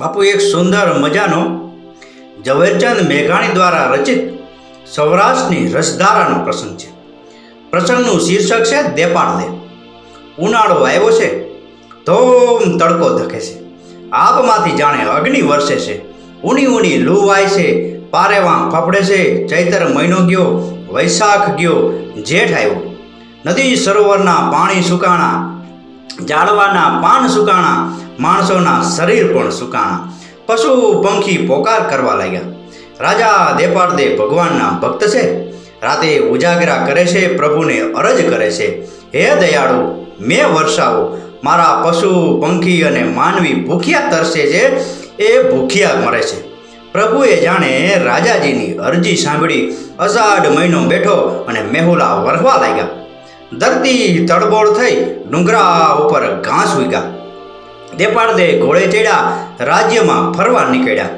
બાપુ, એક સુંદર મજાનો ઝવેરચંદ મેઘાણી દ્વારા રચિત સૌરાષ્ટ્રની રસધારાનો પ્રસંગ છે. પ્રસંગનું શીર્ષક છે દેપાળ દે ઉનાળો આવ્યો છે, ધોમ તડકો ધકે છે. આપમાંથી જાણે અગ્નિ વર્ષે છે ઊની ઊની લૂ વાય છે, પારેવા ફફડે છે, ચૈતર મહિનો ગયો, વૈશાખ ગયો, જેઠ આવ્યો. નદી સરોવરના પાણી સુકાણા, ઝાડવાના પાન સુકાણા માણસોના શરીર પણ સુકાણા. પશુ, પંખી પોકાર કરવા લાગ્યા. રાજા દેપાડદે ભગવાનના ભક્ત છે. રાતે ઉજાગરા કરે છે, પ્રભુને અરજ કરે છે. હે દયાળુ, મેં વર્ષાવો. મારા પશુ, પંખી અને માનવી ભૂખ્યા તરસે છે, એ ભૂખ્યા મરે છે. પ્રભુએ જાણે રાજાજીની અરજી સાંભળી અષાઢ મહિનો બેઠો અને મેહુલા વરવા લાગ્યા. ધરતી તડબોળ થઈ ડુંગરા ઉપર ઘાસ ઉગ્યા. દેપાડદે ઘોડે ચડ્યા, રાજ્યમાં ફરવા નીકળ્યા.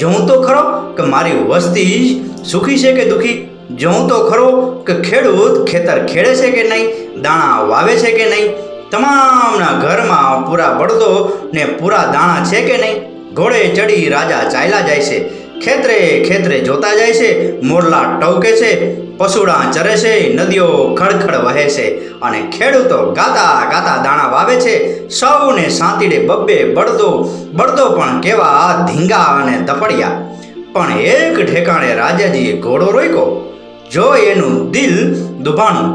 જોઉં તો ખરો કે મારી વસ્તી સુખી છે કે દુખી? જોઉં તો ખરો કે ખેડૂત ખેતર ખેડે છે કે નહીં? દાણા વાવે છે કે નહીં? તમામના ઘરમાં પૂરા બળદો ને પૂરા દાણા છે કે નહીં? ઘોડે ચડી રાજા ચાલ્યા જાય છે. ખેતરે ખેતરે જોતા જાય છે. મોરલા ટવકે છે. પશુડા ચરે છે, નદીઓ ખડખડ વહે છે અને ખેડૂતો ગાતા ગાતા દાણા વાવે છે. સૌને સાંતીડે બબ્બે બળદો બળદો પણ કેવા ધીંગા અને દપડિયા પણ એક ઠેકાણે રાજાજીએ ઘોડો રોક્યો. જો એનું દિલ દુભાણું,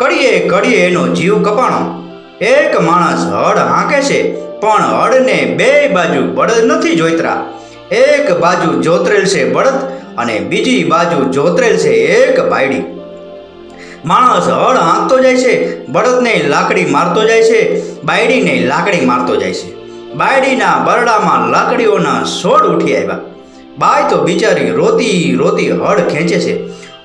કડીએ કડીએ એનો જીવ કપાણો. એક માણસ હળ હાંકે છે, પણ હળને બે બાજુ બળદ નથી જોઈતરા. એક બાજુ જોતરેલ છે બળદ અને બીજી બાજુ જોતરેલ છે એક બાયડી. માણસ હળ હાંકતો જાય છે, બળદને લાકડી મારતો જાય છે, બાયડીને લાકડી મારતો જાય છે. બાયડીના બરડામાં લાકડીઓના સોડ ઉઠી આવ્યા. બાય તો બિચારી રોતી રોતી હળ ખેંચે છે.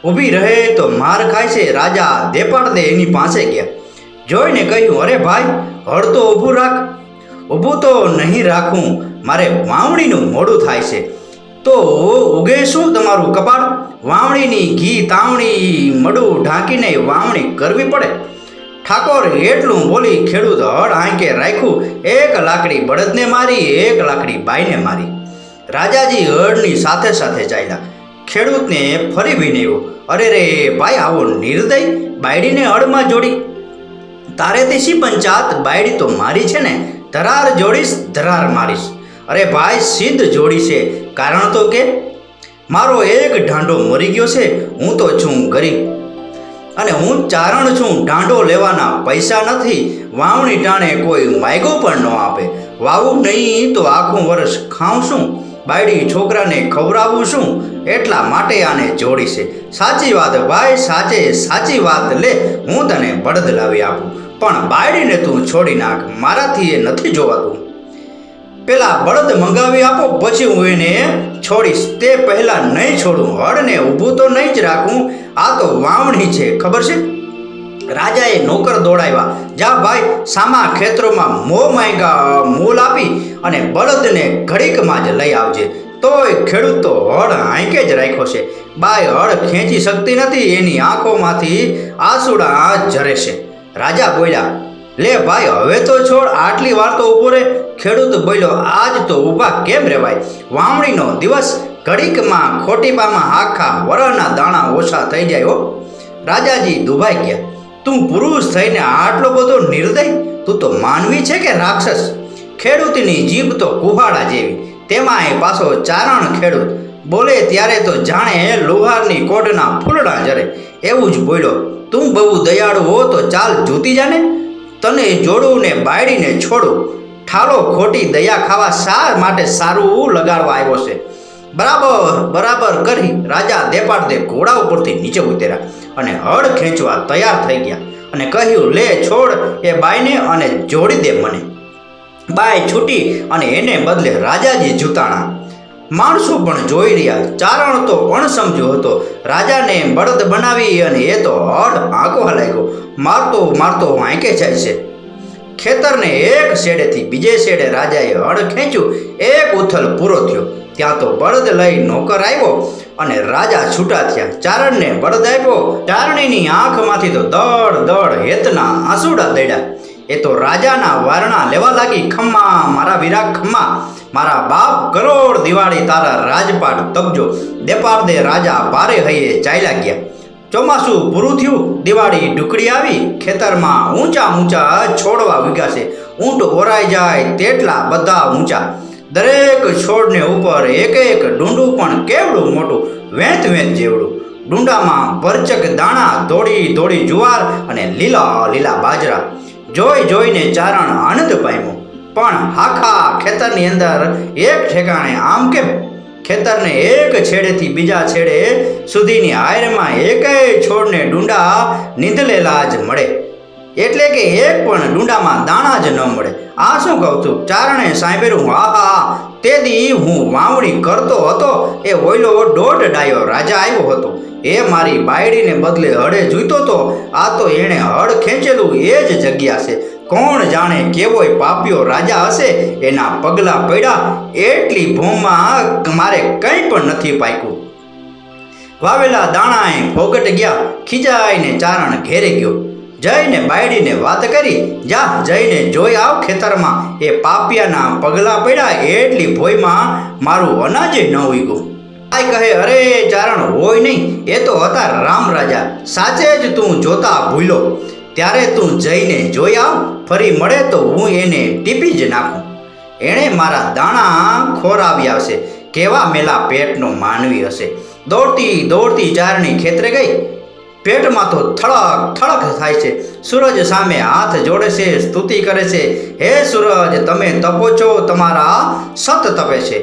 ઊભી રહે તો માર ખાય છે, રાજા દેપાડ દે એની પાસે ગયા. જોઈને કહ્યું, અરે ભાઈ, હળ તો ઊભું રાખ. ઊભું તો નહીં રાખું, મારે વાવણીનું મોડું થાય છે. તો ઉગે શું તમારું કપાળ? વાવણીની ઘી, તાવણી, મડું ઢાંકીને વાવણી કરવી પડે. ઠાકોર એટલું બોલી ખેડૂત હળ આંકે રાખ્યું. એક લાકડી બળદને મારી, એક લાકડી બાઈને મારી. રાજાજી હળની સાથે સાથે ચાલ્યા. ખેડૂતને ફરી વિનેવો અરે રે, ભાઈ, આવો નિર્દય બાયડીને હળમાં જોડી. તારે તે પંચાત? બાયડી તો મારી છે ને. ધરાર જોડીશ, ધરાર મારીશ. અરે ભાઈ, સિદ્ધ જોડી છે. કારણ તો કે મારો એક ઢાંડો મરી ગયો છે, હું તો છું ગરીબ. અને હું ચારણ છું ઢાંડો લેવાના પૈસા નથી, વાવણી ટાણે કોઈ માયગો પણ ન આપે. વાવું નહીં તો આખું વર્ષ ખાઉં શું બાયડી છોકરાને ખવડાવું શું એટલા માટે આને જોડી છે. સાચી વાત ભાઈ, સાચે સાચી વાત લે, હું તને બળદ લાવી આપું. પણ બાયડીને તું છોડી નાખ, મારાથી એ નથી જોવાતું. પેલા બળદ મંગાવી આપો, પછી હું એને છોડીશ. તે પહેલાં નહીં છોડું, હળને ઊભું તો નહીં જ રાખું. આ તો વાવણી છે, ખબર છે? રાજાએ નોકર દોડાવ્યા. જા ભાઈ, સામા ખેતરોમાં મો માંગા મોલ આપી અને બળદને ઘડીકમાં જ લઈ આવજે. તોય ખેડૂત હળ હાંકે જ રાખ્યો છે. બાય હળ ખેંચી શકતી નથી, એની આંખોમાંથી આંસુડા ઝરે છે. રાજા બોલ્યા, લે ભાઈ, હવે તો છોડ, આટલી વાર તો ઊભો રે. ખેડૂત બોલ્યો, આજ તો ઊભા કેમ રહેવાય? વાવણીનો દિવસ ઘડીકમાં ખોટીપામાં આખા વરહના દાણા ઓછા થઈ જાય હો. રાજાજી દુભાઈ ગયા, તું પુરુષ થઈને આટલો બધો નિર્દય? તું તો માનવી છે કે રાક્ષસ? ખેડૂતની જીભ તો કુહાડા જેવી, તેમાંય પાછો ચારણ ખેડૂત. બોલે, ત્યારે તો જાણે લોહારની કોટના ફૂલડા જરે. એવું જ બોલ્યો, તું બહુ દયાળુ હો તો ચાલ જૂતી જાને? તને જોડું ને બાયડીને છોડું. ઠાલો ખોટી દયા ખાવા સાર માટે સારું લગાડવા આવ્યો છે. બરાબર બરાબર કરી રાજા દેપાડ દે ઘોડા ઉપરથી નીચે ઉતર્યા અને હળ ખેંચવા તૈયાર થઈ ગયા અને કહ્યું, લે, છોડ, એ બાઈને અને જોડી દે મને. બાય છૂટી અને એને બદલે રાજાજી જૂતાણા. માણસો પણ જોઈ રહ્યા. ચારણ તો અણસમજો હતો. રાજાને બળદ બનાવી અને એ તો હળ આંકો ગયો મારતો મારતો વાંકે જાય છે. ખેતરને એક શેડેથી બીજે શેડે રાજાએ હળ ખેંચ્યું. એક ઉથલ પૂરો થયો. ત્યાં તો બળદ લઈ નોકર આવ્યો અને રાજા છૂટા થયા. ચારણને બળદ આપ્યો. ચારણીની આંખમાંથી તો દળ દળ હેતના આંસુડા દડ્યા. એ તો રાજાના વારણા લેવા લાગી. ખમ્મા, મારા વીરા, ખમ્મા, મારા બાપ કરોડ દિવાળી તારા રાજપાટ તપજો. દેપાડદે રાજા ભારે હૈયે ચાલ્યા ગયા. ચોમાસું પૂરું થયું. દિવાળી ઢુકડી આવી. ખેતરમાં ઊંચા ઊંચા છોડવા ઉગ્યા ઊંટ ઓરાઈ જાય તેટલા બધા ઊંચા. દરેક છોડને ઉપર એક એક ડુંડું પણ કેવડું મોટું? વેંત વેંત જેવડું. ડુંડામાં ભરચક દાણા દોડી દોડી જુવાર અને લીલા લીલા બાજરા. જોઈ જોઈને ચારણ આનંદ પામ્યો. પણ આખા ખેતરની અંદર એક ઠેકાણે આમ કેમ? ખેતરને એક છેડેથી બીજા છેડે સુધીની આયરમાં એકેય છોડને ડુંડા નીંદલેલા જ મળે. એટલે કે એક પણ ડુંડામાં દાણા જ ન મળે. આ શું કહું છું ચારણે સાંભળ્યું હા હા દી હું વાવણી કરતો હતો. એ ઓઈલો દોઢ ડાયો રાજા આવ્યો હતો. એ મારી બાયડીને બદલે હળે જોઈતો તો. આ તો એણે હળ ખેંચેલું એ જ જગ્યા છે. કોણ જાણે કેવોય પાપ્યો રાજા હશે? એના પગલા પડ્યા. એટલી ભૂમમાં મારે કંઈ પણ નથી પાક્યું. વાવેલા દાણાએ ફોગટ ગયા. ખીજાઈને ચારણ ઘેરે ગયો. જઈને બાયડીને વાત કરી. જા, જઈને જોઈ આવ ખેતરમાં. એ પાપિયાના પગલા પડ્યા. એટલી ભોયમાં મારું અનાજ ન ઉગ્યું. આય કહે, અરે, ચારણ હોય નહીં. એ તો હતા રામ રાજા. સાચે જ તું જોતા ભૂલો ત્યારે તું જઈને જોઈ આવ. ફરી મળે તો હું એને ટીપી જ નાખું. એણે મારા દાણા ખોરાવ્યા હશે કેવા મેલા પેટનો માનવી હશે. દોડતી દોડતી ચારણી ખેતરે ગઈ. પેટમાં તો થળક થળક થાય છે. સૂરજ સામે હાથ જોડે છે, સ્તુતિ કરે છે. હે સૂરજ, તમે તપો છો, તમારા સત તપે છે.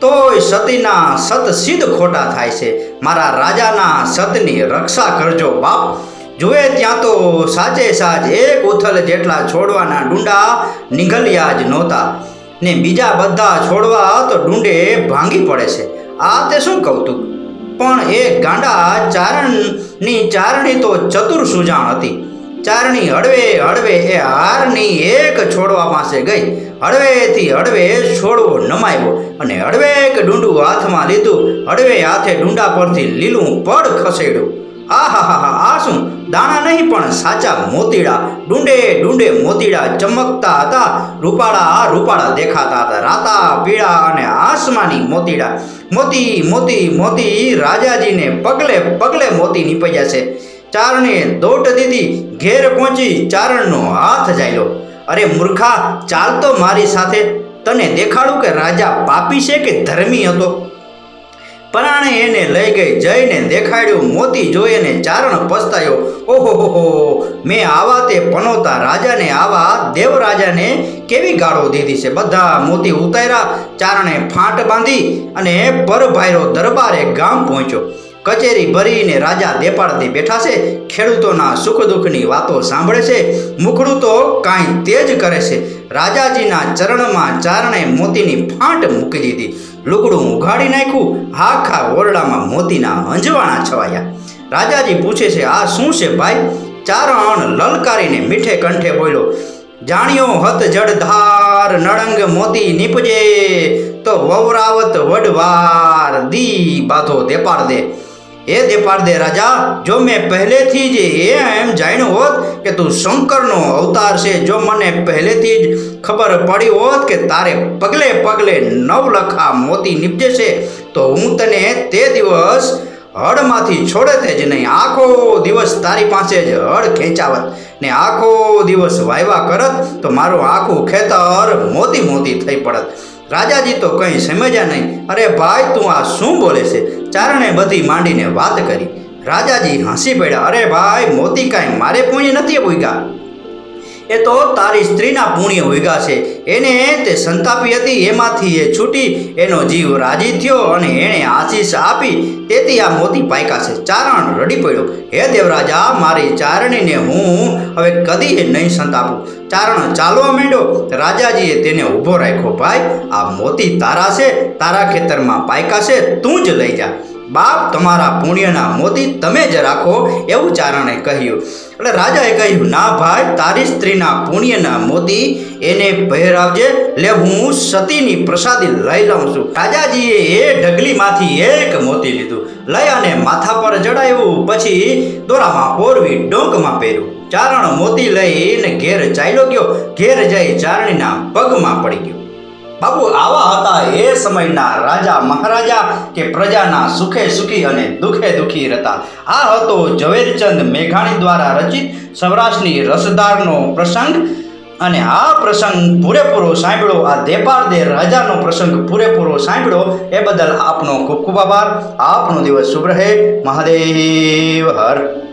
તોય સતીના સત સિદ્ધ ખોટા થાય છે. મારા રાજાના સતની રક્ષા કરજો બાપ. જુએ ત્યાં તો સાચે સાચ એક ઉથલ જેટલા છોડવાના ડુંડા નીકળ્યા જ નહોતા. ને બીજા બધા છોડવા તો ડુંડે ભાંગી પડે છે. આ તે શું કૌતુક? પણ એ ગાંડા ચારણની ચારણી તો ચતુર સુજાણ હતી. ચારણી હળવે હળવે એ હારની એક છોડવા પાસે ગઈ. હળવેથી હળવે છોડવો નમાયો અને હળવે એક ડુંડું હાથમાં લીધું. હળવે હાથે ડુંડા પરથી લીલું પડ ખસેડ્યું. આ હા હા હા, આ શું? દાણા નહીં, પણ સાચા મોતીડા. ડુંડે ડુંડે મોતીડા ચમકતા હતા. રૂપાળા રૂપાળા દેખાતા હતા. રાતા, પીળા અને આસમાની મોતીડા. મોતી મોતી મોતી રાજાજીને પગલે પગલે મોતી નીપજ્યા છે. ચારણે દોટ દીધી. ઘેર પહોંચી ચારણનો હાથ જાયલો. અરે મૂર્ખા, ચાલ તો મારી સાથે. તને દેખાડું કે રાજા પાપી છે કે ધર્મી હતો? પરાણે એને લઈ ગઈ જઈને દેખાડ્યું, મોતી જોઈને ચારણ પસ્તાયો ઓહો હો મેં આવા તે પનોતા રાજાને, આવા દેવરાજાને કેવી ગાળો દીધી છે? બધા મોતી ઉતાર્યા, ચારણે ફાંટ બાંધી અને પરભાયરો દરબારે ગામ પહોંચ્યો. કચેરી ભરીને રાજા દેપાળથી બેઠા છે, ખેડૂતોના સુખ દુઃખની વાતો સાંભળે છે, મુખડું તો કાંઈ તેજ કરે છે. રાજાજીના ચરણમાં ચારણે મોતીની ફાંટ મૂકી દીધી. લુગડું ઉઘાડી નાખ્યું, આખા ઓરડામાં મોતીના અંજવાણા છવાયા. રાજાજી પૂછે છે, આ શું છે ભાઈ? ચારણ લલકારીને મીઠે કંઠે બોલ્યો, જાણ્યો હત જડધાર નળંગ મોતી નીપજે, તો વવરાવત વડવાર દી બાધો દેપાડ દે. એ દેપાડ દે રાજા, જો મેં પહેલેથી જ એ એમ જાણ્યું હોત કે તું શંકરનો અવતાર છે, જો મને પહેલેથી જ ખબર પડી હોત કે તારે પગલે પગલે નવલખા મોતી નીપજે છે તો હું તને તે દિવસ હળમાંથી છોડે જ નહીં. આખો દિવસ તારી પાસે જ હળ ખેંચાવત ને આખો દિવસ વાયવા કરત, તો મારું આખું ખેતર મોતી મોતી થઈ પડત. રાજાજી તો કંઈ સમજ્યા નહીં. અરે ભાઈ, તું આ શું બોલે છે? ચારણે બધી માંડીને વાત કરી. રાજાજી હસી પડ્યા. અરે ભાઈ, મોતી કાંઈ મારે પુણ્ય નથી ઉગ્યા. એ તો તારી સ્ત્રીના પુણ્ય ઉગ્યા છે. એને તે સંતાપી હતી, એમાંથી એ છૂટી, એનો જીવ રાજી થયો અને એણે આશીષ આપી. તેથી આ મોતી પાયકા છે. ચારણ રડી પડ્યો. હે દેવરાજા, મારી ચારણીને હું હવે કદી નહીં સંતાપું. ચારણ ચાલવા માંડ્યો. રાજાજીએ તેને ઊભો રાખ્યો. ભાઈ, આ મોતી તારા છે. તારા ખેતરમાં પાયકા છે. તું જ લઈ જા. બાપ તમારા પુણ્યના મોતી તમે જ રાખો એવું ચારણે કહ્યું. એટલે રાજાએ કહ્યું, ના ભાઈ, તારી સ્ત્રીના પુણ્યના મોતી એને પહેરાવજે. લે, હું સતીની પ્રસાદી લઈ લઉં છું. રાજાજીએ એ ઢગલીમાંથી એક મોતી લીધું. લઈ અને માથા પર જડાયું પછી દોરામાં પોરવી ડોંકમાં પહેર્યું. ચારણ મોતી લઈને ઘેર ચાલ્યો ગયો. ઘેર જઈ ચારણીના પગમાં પડી ગયો. બાપુ આવા હતા એ સમયના રાજા મહારાજા કે પ્રજાના સુખે સુખી અને દુખે દુખી રહેતા. આ હતો ઝવેરચંદ મેઘાણી દ્વારા રચિત સૌરાષ્ટ્રની રસદારનો પ્રસંગ અને આ પ્રસંગ પૂરેપૂરો સાંભળ્યો આ દેપારદે રાજાનો પ્રસંગ પૂરેપૂરો સાંભળ્યો એ બદલ આપનો ખૂબ ખૂબ આભાર. આપનો દિવસ શુભ રહે. મહાદેવ, હર.